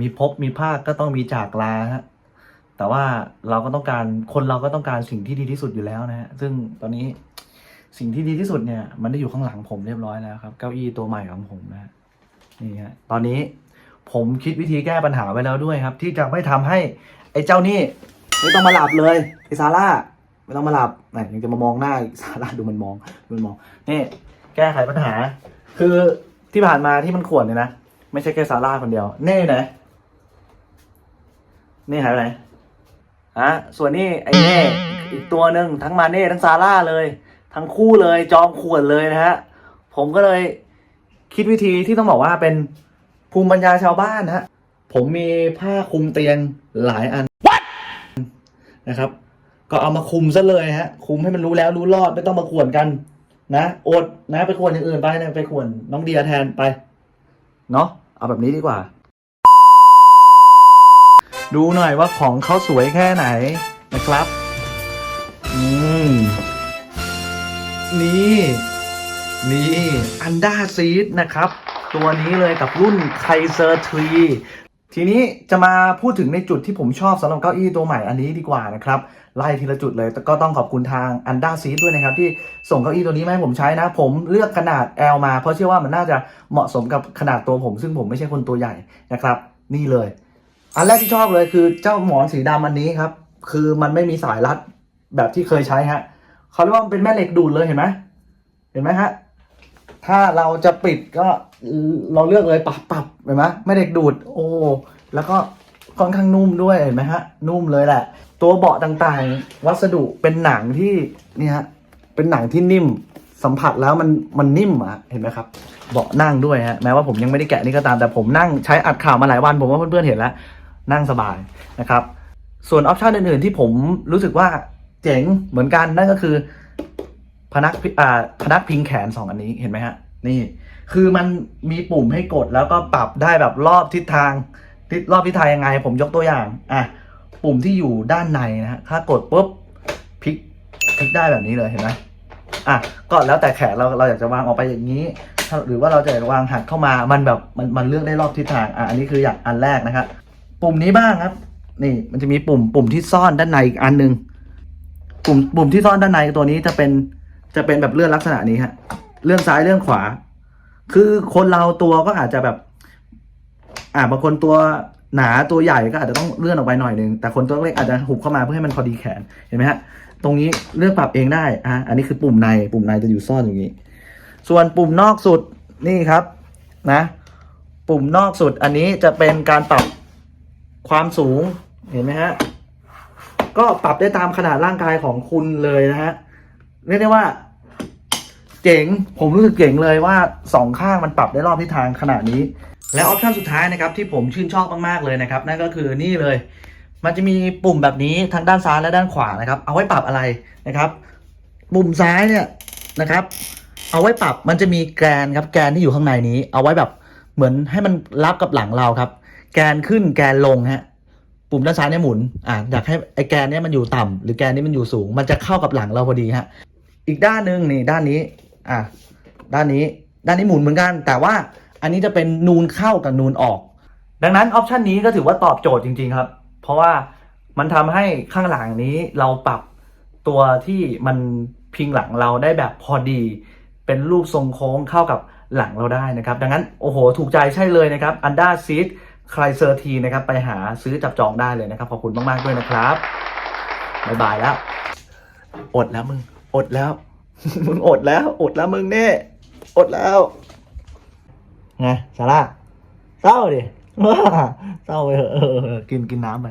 มีพบมีภาคก็ต้องมีจากลาฮะแต่ว่าเราก็ต้องการคนเราก็ต้องการสิ่งที่ดีที่สุดอยู่แล้วนะฮะซึ่งตอนนี้สิ่งที่ดีที่สุดเนี่ย มันได้อยู่ข้างหลังผมเรียบร้อยแล้วครับ เก้าอี้ตัวใหม่ของผมนะฮะนี่ฮะตอนนี้ผมคิดวิธีแก้ปัญหาไว้แล้วด้วยครับ ที่จะไม่ทำให้ ไอ้เจ้านี่ไม่ต้องมาหลับเลยไอ้ซาร่าไม่ต้องมาหลับไหนยังจะมามองหน้าซาร่าดูมันมองดูมันมองนี่แก้ไขปัญหา คือที่ผ่านมาที่มันขวนเนี่ยนะ ไม่ใช่แค่ซาร่าคนเดียว เน่ไหนเน่หายไปไหนฮะส่วนนี้ไอ้เน่อีกตัวหนึ่งทั้งมาเน่ทั้งซาร่าเลย ทั้งคู่เลยจอมขวนเลยนะฮะ ผมก็เลยคิดวิธีที่ต้องบอกว่าเป็นภูมิปัญญาชาวบ้านนะฮะ ผมมีผ้าคลุมเตียงหลายอันนะครับ ก็เอามาคุมซะเลยฮะคุมให้มันรู้แล้วรู้รอดไม่ต้องมาขวนกัน นะอดนะไปขวนอย่างอื่นไปนะไปขวนน้องเดียแทนไป เนาะเอาแบบนี้ดีกว่า ดูหน่อยว่าของเขาสวยแค่ไหนนะครับ อืม นี่ นี่อันด้าซีดนะครับ ตัวนี้เลยกับรุ่นไคเซอร์ทรี ทีนี้จะมาพูดถึงในจุดที่ผมชอบสำหรับเก้าอี้ตัวใหม่อันนี้ดีกว่านะครับไล่ทีละจุดเลยแต่ก็ต้องขอบคุณทางอันด้าซีด้วยนะครับ ที่ส่งเก้าอี้ตัวนี้มาให้ผมใช้นะ ผมเลือกขนาด L มา เพราะเชื่อว่ามันน่าจะเหมาะสมกับขนาดตัวผม ซึ่งผมไม่ใช่คนตัวใหญ่นะครับ นี่เลย อันแรกที่ชอบเลยคือเจ้าหมอนสีดำอันนี้ครับ คือมันไม่มีสายรัดแบบที่เคยใช้ฮะเขาเรียกว่ามันเป็นแม่เหล็กดูดเลยเห็นไหมเห็นไหมฮะ ถ้าเราจะปิดก็เราเลือกเลยปรับปรับเห็นไหมไม่เด็กดูด โอ้แล้วก็ค่อนข้างนุ่มด้วยเห็นไหมฮะ นุ่มเลยแหละ ตัวเบาะต่างๆ วัสดุเป็นหนังที่นี่ฮะเป็นหนังที่นิ่มสัมผัสแล้วมันมันนิ่มอะเห็นไหมครับเบาะนั่งด้วยฮะแม้ว่าผมยังไม่ได้แกะนี่ก็ตามแต่ผมนั่งใช้อัดข่าวมาหลายวัน ผมว่าเพื่อนๆเห็นแล้ว นั่งสบายนะครับ ส่วนออปชันอื่นๆที่ผมรู้สึกว่าเจ๋งเหมือนกันนั่นก็คือพนักพิอ่าพนักพิงแขนสองอันนี้เห็นไหมฮะ นี่คือมันมีปุ่มให้กดแล้วก็ปรับได้แบบรอบทิศทางทิศรอบทิศทางยังไง ผมยกตัวอย่างอะปุ่มที่อยู่ด้านในนะฮะถ้ากดปุ๊บพลิกพลิกได้แบบนี้เลยเห็นไหมอะก็แล้วแต่แขนเราเราอยากจะวางออกไปอย่างนี้ หรือว่าเราจะวางหักเข้ามามันแบบมันมันเลือกได้รอบทิศทางอะอันนี้คืออย่างอันแรกนะครับปุ่มนี้บ้างครับ นี่มันจะมีปุ่มปุ่มที่ซ่อนด้านในอีกอันหนึ่งปุ่มปุ่มที่ซ่อนด้านในตัวนี้จะเป็นจะเป็นแบบเลื่อนลักษณะนี้ฮะ เลื่อนซ้ายเลื่อนขวา คือคนเราตัวก็อาจจะแบบ อ่าบางคนตัวหนาตัวใหญ่ก็อาจจะต้องเลื่อนออกไปหน่อยหนึงแต่คนตัวเล็กอาจจะหุบเข้ามาเพื่อให้มันพอดีแขนเห็นไหมฮะตรงนี้เลือกปรับเองได้อะอันนี้คือปุ่มในปุ่มในจะอยู่ซ่อนอย่างนี้ ส่วนปุ่มนอกสุดนี่ครับนะ ปุ่มนอกสุดอันนี้จะเป็นการปรับความสูงเห็นไหมฮะก็ปรับได้ตามขนาดร่างกายของคุณเลยนะฮะเรียกได้ว่า เจ๋ง ผมรู้สึกเจ๋งเลยว่าสองข้างมันปรับได้รอบทิศทางขนาดนี้ และออปชันสุดท้ายนะครับที่ผมชื่นชอบมากๆเลยนะครับ นั่นก็คือนี่เลย มันจะมีปุ่มแบบนี้ทั้งด้านซ้ายและด้านขวานะครับ เอาไว้ปรับอะไรนะครับ ปุ่มซ้ายเนี่ยนะครับ เอาไว้ปรับมันจะมีแกนครับแกนที่อยู่ข้างในนี้ เอาไว้แบบเหมือนให้มันรับกับหลังเราครับ แกนขึ้นแกนลงฮะปุ่มด้านซ้ายเนี่ยหมุน อ่าอยากให้ไอ้แกนเนี่ยมันอยู่ต่ำหรือแกนนี้มันอยู่สูง มันจะเข้ากับหลังเราพอดีฮะ อีกด้านหนึ่งนี่ด้านนี้ อะด้านนี้ด้านนี้หมุนเหมือนกัน แต่ว่าอันนี้จะเป็นนูนเข้ากับนูนออก ดังนั้นออปชันนี้ก็ถือว่าตอบโจทย์จริง ๆ ครับ เพราะว่ามันทำให้ข้างหลังนี้เราปรับตัวที่มันพิงหลังเราได้แบบพอดี เป็นรูปทรงโค้งเข้ากับหลังเราได้นะครับ ดังนั้นโอ้โห ถูกใจใช่เลยนะครับอันด้าซีดคลเซอร์ทีนะครับ ไปหาซื้อจับจองได้เลยนะครับ ขอบคุณมาก ๆ ด้วยนะครับ บ๊ายบายแล้ว อดแล้วมึง อดแล้ว มึงอดแล้ว อดแล้วมึงเนี่ยอดแล้วไงซาร่าเศร้าดิเศร้าไปเถอะกินกินน้ำไป